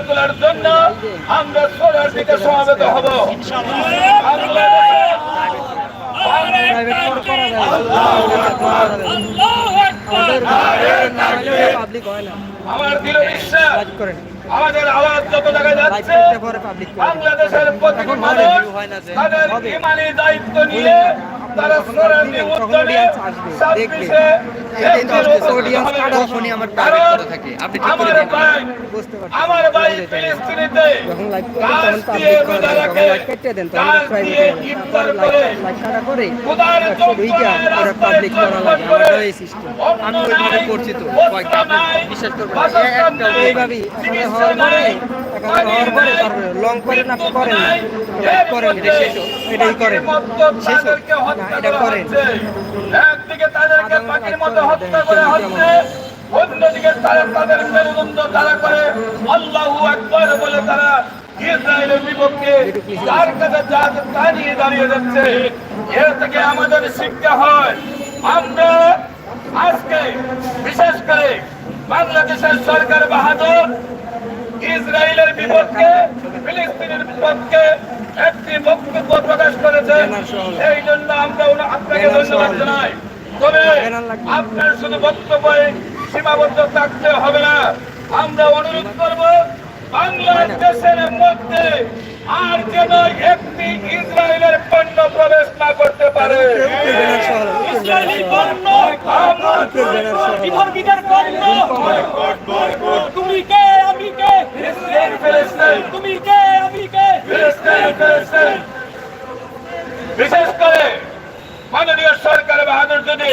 তোলার জন্য আমরা সোলার দিকে সমাবেত হব। আমার দৃঢ় বিশ্বাস আমাদের আওয়াজ যত জায়গায় যাচ্ছে বাংলাদেশের প্রতিটি মানুষ তাদের ইমানি দায়িত্ব নিয়ে তারা তখন সোলার দিবেন, দিয়ে তখন উদ্যোগে audience আসবে, দেখবে। 26 এ এই কিন্তু আসতেছে, একটি audience হবে। কাটা তখনই আমার কারণ private থাকে। আপনি ঠিক করে ভাই আমার ভাই ফিলিস্তিনিতে গাছ তখন দিয়ে রোজা রাখে, গাছ দিয়ে ইফতার করে, কাটা খোদার লং করেন আপনি করেন করেন। এটাই করেন শেষ এটা করেন। একদিকে তাদেরকে পাখির মতো হত্যা করে হচ্ছে অন্যদিকে তারা তাদের মেরুদণ্ড তারা করে আল্লাহু আকবার বলে তারা ইসরায়েলের বিপক্ষে যার কাছে তা নিয়ে দাঁড়িয়ে যাচ্ছে এর থেকে আমাদের শিক্ষা হয়। আমরা আজকে বিশেষ করে বাংলাদেশের সরকার বাহাদুর ইসরায়েলের বিপক্ষে ফিলিস্তিনের বিপক্ষে একটি বক্তব্য প্রকাশ করেছে। এই জন্য আমরা আপনাকে ধন্যবাদ জানাই। তবে আপনার শুধু বক্তব্যে সীমাবদ্ধ থাকতে হবে না। আমরা অনুরোধ করব বাংলাদেশের মধ্যে আর যেন একটি ইসরায়েলের পণ্য প্রবেশ না করতে পারে। ইসরায়েলি পণ্য ব্যানার পণ্য। তুমি কে ফিলিস্তিন ফিলিস্তিন তুমি কে আমি কে ফিলিস্তিন ফিলিস্তিন বিশেষ করে মাননীয় বাহাদুর যদি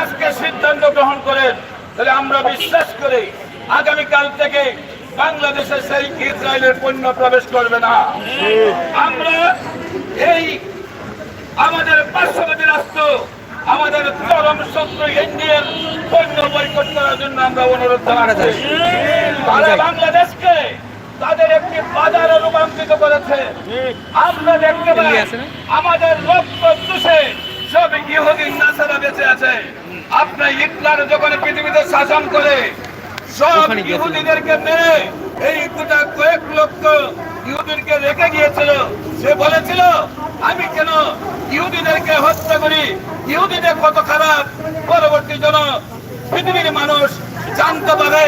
আজকে সিদ্ধান্ত গ্রহণ করেন তাহলে আমরা বিশ্বাস করি আগামীকাল থেকে বাংলাদেশে সেই ইসরায়েলের পণ্য প্রবেশ করবে না। আমরা এই আমাদের পার্শ্ববর্তী রাষ্ট্র আমাদের চরম শত্রু ইন্ডিয়ান পণ্য বয়কট করার জন্য আমরা অনুরোধ জানাচ্ছি। তারা বাংলাদেশকে তাদের একটি বাজারে রূপান্তরিত করেছে। আমরা দেখতে পাই আমাদের রক্ত চুষে সব ইহুদি নাসারা বেঁচে আছে। আপনার হিটলার যখন পৃথিবীতে শাসন করে সব ইহুদিদেরকে মেরে এই গোটা কয়েক লক্ষ ইহুদিনকে রেখে গিয়েছিল। সে বলেছিল আমি কেন ইহুদিদেরকে হত্যা করি? ইহুদিদের কত খারাপ। পরবর্তী জন পৃথিবীর মানুষ জানতে পারে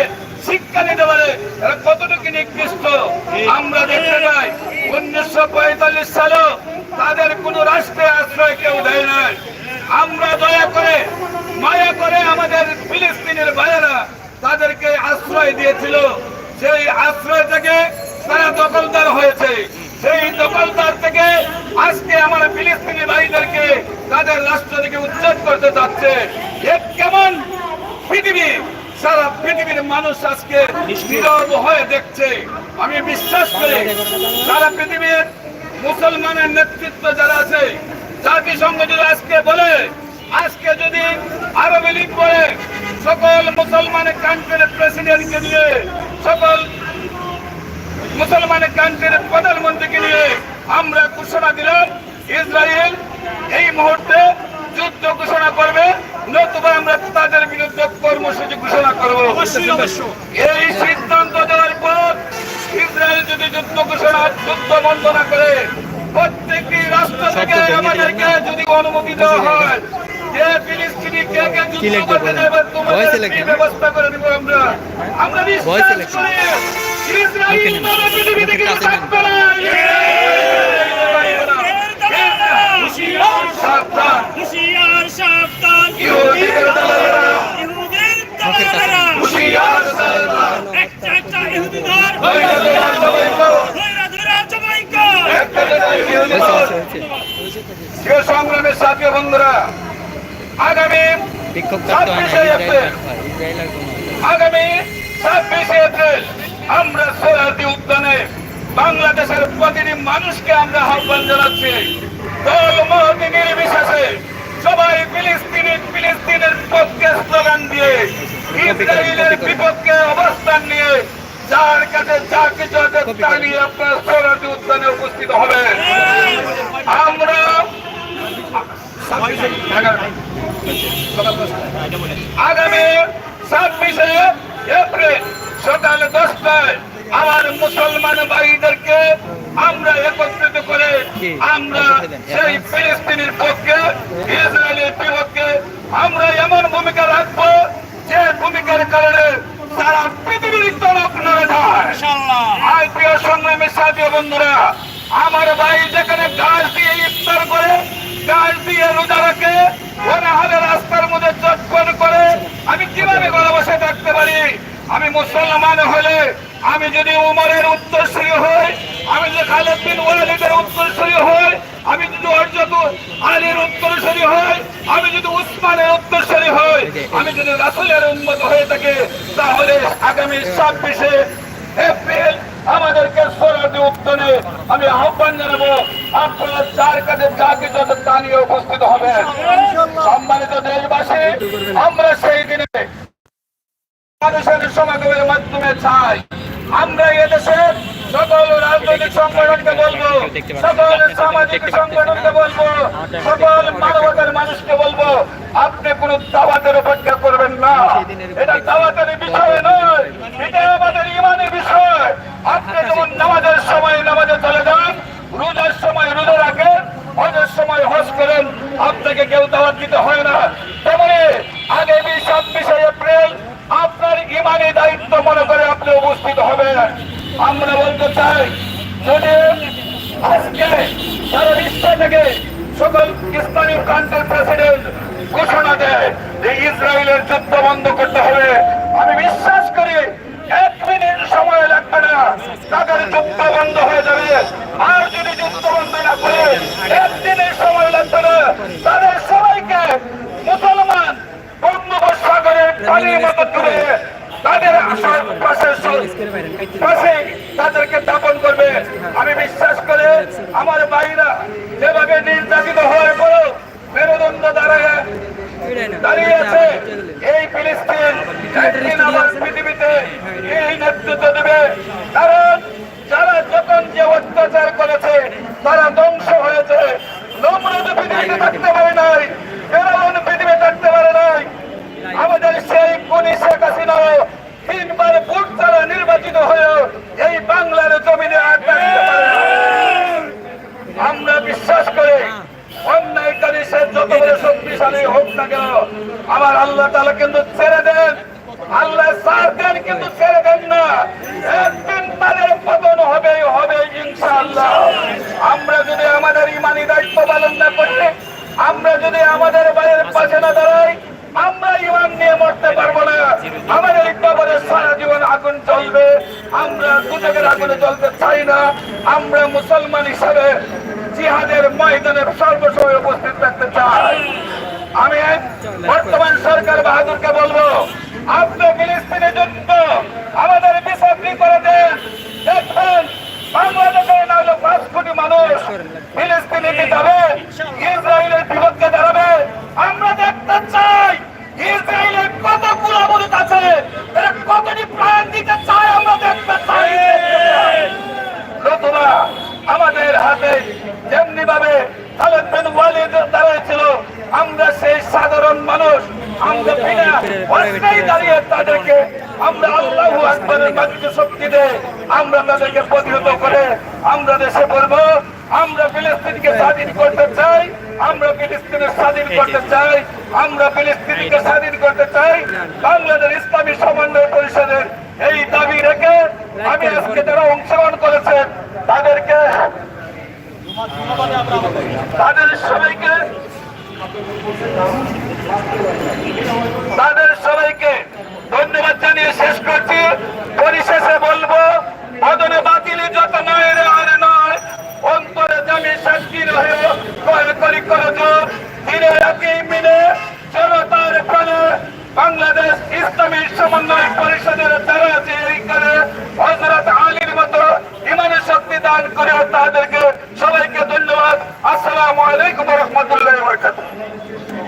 শিক্ষা নিতে পারে এরা কতটুকু নিকৃষ্ট। আমরা দেখতে পাই উনিশশো পঁয়তাল্লিশ সালে তাদের কোন রাষ্ট্রে আশ্রয় কেউ দেয় আমরা দয়া করে, মায়া করে আমাদের ফিলিস্তিনের ভাইয়েরা তাদেরকে আশ্রয় দিয়েছিল। সেই আশ্রয় থেকে তারা দখলদার হয়েছে। সেই দখলদার থেকে আজকে আমার ফিলিস্তিনি ভাইদেরকে তাদের রাষ্ট্র থেকে উচ্ছেদ করতে যাচ্ছে। কেমন পৃথিবী? সারা পৃথিবীর মানুষ আজকে নীরব হয়ে দেখছে। আমি বিশ্বাস করি, সারা পৃথিবীর মুসলমানের নেতৃত্ব যারা আছে, জাতিসংঘ যদি আজকে বলে আজকে যদি আরব লীগ বলে সকল মুসলমানের কান্ট্রির প্রেসিডেন্টকে নিয়ে সকল মুসলমানের কান্ট্রির প্রধানমন্ত্রীকে নিয়ে আমরা ঘোষণা দিলাম ইসরায়েল এই মুহূর্তে যুদ্ধ ঘোষণা করবে নতুবা আমরা তাদের বিরুদ্ধে কর্মসূচি ঘোষণা করব। এই সিদ্ধান্ত দেওয়ার পর ইসরায়েল যদি যুদ্ধ ঘোষণা যুদ্ধ বন্ধ না করে প্রত্যেকটি রাষ্ট্র থেকে আমাদেরকে যদি অনুমতি দেওয়া হয় কে কে যুদ্ধ করতে যাবে ব্যবস্থা করে দিব আমরা? আমরা বিশ্বাস করি ইসরায়েল পৃথিবী থেকে থাকবে না হুঁশিয়ার সাবধান হুশিয়ার সাবধান ইহুদিদের দলেরা ইহুদির দলেরা হুঁশিয়ার সাবধান একটা একটা ইহুদি ধর ধৈর্য ধরে সবাই করো। ধৈর্য ধরে জবাই কর একটা যেটা ইহুদি দল। প্রিয় সংগ্রামের সাথী বন্ধুরা আগামী ছাব্বিশে এপ্রিল। আগামী ছাব্বিশে এপ্রিল আমরা সোহরাদি উদ্যানে বাংলাদেশের প্রতিটি মানুষকে আমরা আহ্বান জানাচ্ছি। দল মহতি নির্বিশেষে সবাই ফিলিস্তিনি ফিলিস্তিনের পক্ষে স্লোগান দিয়ে ইসরায়েলের বিপক্ষে অবস্থান নিয়ে যার কাছে যা কিছু আছে তা নিয়ে আপনার সোহরাদি উদ্যানে উপস্থিত হবে আমরা আগামী ছাব্বিশে এপ্রিল সকাল দশটায় আমার মুসলমান ভাইদেরকে আমরা একত্রিত করে আমরা সেই ফিলিস্তিনের পক্ষে ইসরায়েলের বিপক্ষে আমরা এমন ভূমিকা রাখব যে ভূমিকার কারণে সারা পৃথিবীর তরফ নড়ে যায়। আর প্রিয় সংগ্রামী সাথী বন্ধুরা আমার ভাই যেখানে গাছ দিয়ে ইফতার করে গাছ দিয়ে রোজা রাখে অনাহারে রাস্তার মধ্যে চটপট করে আমি কীভাবে ঘরে বসে থাকতে পারি আমি মুসলমান হলে আমি যদি উমরের উত্তরসূরি হই আমি যদি খালেদ বিন ওয়ালিদের উত্তরসূরি হই আমি যদি অর্জত আলীর উত্তরসূরি হই আমি যদি উসমানের উত্তরসূরি হই আমি যদি রাসুলের উন্মত হয়ে থাকি, তাহলে আগামী ছাব্বিশে এপ্রিল আমাদেরকে সোনাটি উত্তরে আমি আহ্বান জানাব, আপনারা চার কাজে যা কিছু তা নিয়ে উপস্থিত হবেন। সম্মানিত দেশবাসী, আমরা সেই দিনে মানুষের সমাগমের মাধ্যমে চাই। আমরা এদেশে সকল রাজনৈতিক সংগঠনকে বলব, সকল সামাজিক সংগঠনকে বলব, সকল মানবতার মানুষকে বলব, আপনি কোন দাওয়াতের অপেক্ষা করবেন না। এটা দাওয়াতের বিষয় নয়, এটা আমাদের ইমানের বিষয় আপনি যেমন নামাজের সময় নামাজে চলে যান রোজার সময় রোজা রাখেন হজের সময় হজ করেন আপনাকে কেউ দাওয়াত দিতে হয় না তেমনি আগামী ছাব্বিশে এপ্রিল আপনার ইমানি দায়িত্ব মনে করে আপনি উপস্থিত হবেন আমরা বলতে চাই যদি আজকে সারা বিশ্ব থেকে সকল ইসলামিক কান্ট্রির প্রেসিডেন্ট ঘোষণা দেয় যে ইসরায়েলের যুদ্ধ বন্ধ করতে হবে। আমি বিশ্বাস করি, এক মিনিট সময় লাগবে না, তাদের যুদ্ধ বন্ধ হয়ে যাবে। আর যদি যুদ্ধ বন্ধ না করে একদিনের সময় লাগবে না, তাদের সবাইকে মুসলমান বঙ্গোপসাগরের পানির মতো তুলে তাদের আশার পাশে পাশে তাদেরকে দাপন করবে আমি বিশ্বাস করে আমার ভাইরা যেভাবে নির্যাতিত হওয়ার পরও মেরুদণ্ড দাঁড়ায় দাঁড়িয়ে আছে এই ফিলিস্তিন একদিন পৃথিবীতে এই নেতৃত্ব দেবে। কারণ যারা যখন যে অত্যাচার করেছে তারা ধ্বংস হয়েছে। নমরুদ পৃথিবীতে থাকতে পারে নাই ফেরাউন পৃথিবী থাকতে পারে নাই। আমাদের সেই কোনি শেখ হাসিনাও তিনবার ভোট ছাড়া নির্বাচিত হয়েও এই বাংলার জমিনে আড্ডা দিতে পারে না। আমরা বিশ্বাস করি অন্যায়কারী সে যত বড় শক্তিশালী হোক না কেন আমার আল্লাহ তালা কিন্তু ছেড়ে দেন। আল্লাহ সার কিন্তু ছেড়ে দেন না। একদিন তাদের পতন হবে হবে ইনশাআল্লাহ। আমরা যদি আমাদের ইমানি দায়িত্ব পালন না করি, আমরা যদি আমাদের বাইরের পাশে না দাঁড়াই, আমরা ইমান নিয়ে মরতে পারব না। আমাদের কবরে সারা জীবন আগুন চলবে আমরা দুজকের আগুনে চলতে চাই না। আমরা মুসলমান হিসাবে জিহাদের ময়দানে সর্বসময় উপস্থিত থাকতে চাই। আমি সরকার বাহাদুরকে বলব, আপনি ফিলিস্তিনের জন্য আমাদের বিচার করে দেন দেখবেন বাংলাদেশে হলো পাঁচ কোটি মানুষ ফিলিস্তিনে কি যাবে ইসরায়েলের বিপক্ষে দাঁড়াবে। আমরা দেখতে চাই, ইসরায়েলের কত কুলাবলিত আছে এরা কতটি প্রাণ দিতে চায় আমরা দেখতে চাই নতুবা আমাদের হাতে যেমনি ভাবে খালেদ বিন ওয়ালিদ দাঁড়িয়েছিল আমরা সেই সাধারণ মানুষ আমরা বিনা অস্ত্রেই দাঁড়িয়ে তাদেরকে আমরা আল্লাহ আকবরের মাটিকে শক্তি দেয় আমরা তাদেরকে প্রতিহত করে আমরা দেশে পড়ব। আমরা ফিলিস্তিনকে স্বাধীন করতে চাই। আমরা ফিলিস্তিনের স্বাধীন করতে চাই। আমরা ফিলিস্তিনকে স্বাধীন করতে চাই। বাংলাদেশ ইসলামী সমন্বয় পরিষদের এই দাবি রেখে আমি আজকে যারা অংশগ্রহণ করেছেন তাদেরকে তাদের সবাইকে তাদের সবাইকে ধন্যবাদ জানিয়ে শেষ করছি। পরিশেষে বলব, বদনে বাতিলি যত নয় রে আর নয়, অন্তরে জামি শাস্তি রহে করি করি কর যোগ দিনে রাতি মিলে জনতার প্রাণে বাংলাদেশ ইসলামী সমন্বয় পরিষদের যারা আছে এই করে হজরত আলীর মতো ইমানের শক্তি দান করে তাদেরকে সবাইকে ধন্যবাদ আসসালামু আলাইকুম রহমতুল্লাহ বরকাতুহ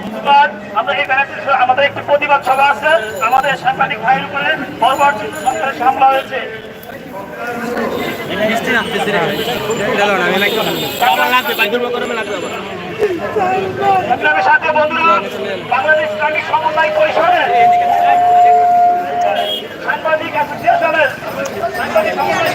প্রতিবাদ আমরা এই ব্যানারটি আমাদের একটি প্রতিবাদ সভা আছে। আমাদের সাংবাদিক ভাইয়ের উপরে পরবর্তী সরকারের হামলা হয়েছে। সাথে বন্ধুরা, বাংলাদেশ ইসলামিক সমন্বয় পরিষদের সাংবাদিক অ্যাসোসিয়েশনের সাংবাদিক সমন্বয়